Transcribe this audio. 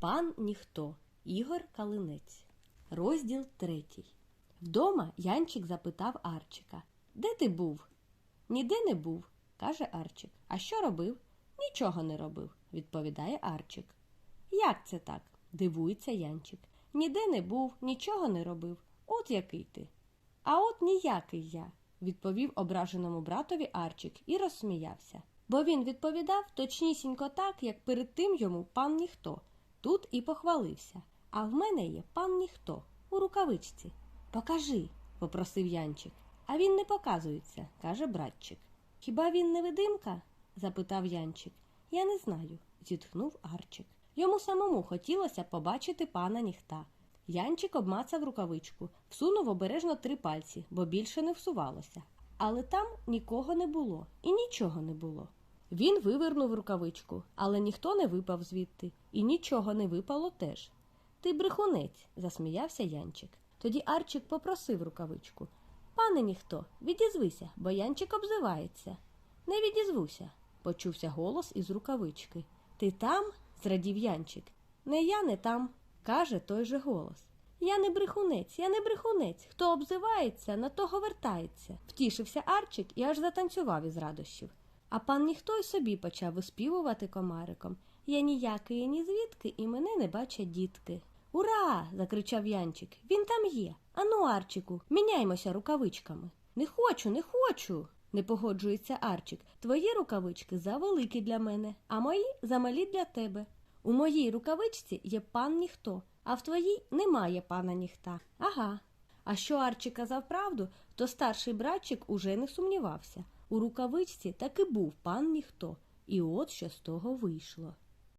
Пан ніхто. Ігор Калинець. Розділ третій. Вдома Янчик запитав Арчика. Де ти був? Ніде не був, каже Арчик. А що робив? Нічого не робив, відповідає Арчик. Як це так? дивується Янчик. Ніде не був, нічого не робив. От який ти. А от ніякий я, відповів ображеному братові Арчик і розсміявся. Бо він відповідав точнісінько так, як перед тим йому пан ніхто. Тут і похвалився. А в мене є пан ніхто у рукавичці. Покажи, попросив Янчик. А він не показується, каже братчик. Хіба він невидимка? запитав Янчик. Я не знаю, зітхнув Арчик. Йому самому хотілося побачити пана ніхта. Янчик обмацав рукавичку, всунув обережно три пальці, бо більше не всувалося. Але там нікого не було і нічого не було. Він вивернув рукавичку, але ніхто не випав звідти, і нічого не випало теж. Ти брехунець, засміявся Янчик. Тоді Арчик попросив рукавичку. Пане ніхто, відізвися, бо Янчик обзивається. Не відізвуся, почувся голос із рукавички. Ти там? зрадів Янчик. Не я, не там, каже той же голос. Я не брехунець, я не брехунець. Хто обзивається, на того вертається. Втішився Арчик і аж затанцював із радощів. А пан ніхто й собі почав виспівувати комариком. Я ніякої ні звідки і мене не бачать дітки. Ура! закричав Янчик. Він там є. Ану, Арчику, міняймося рукавичками. Не хочу, не хочу. Не погоджується Арчик. Твої рукавички завеликі для мене, а мої замалі для тебе. У моїй рукавичці є пан ніхто, а в твоїй немає пана ніхта. Ага. А що Арчик казав правду, то старший братчик уже не сумнівався. У рукавичці таки був пан ніхто, і от що з того вийшло.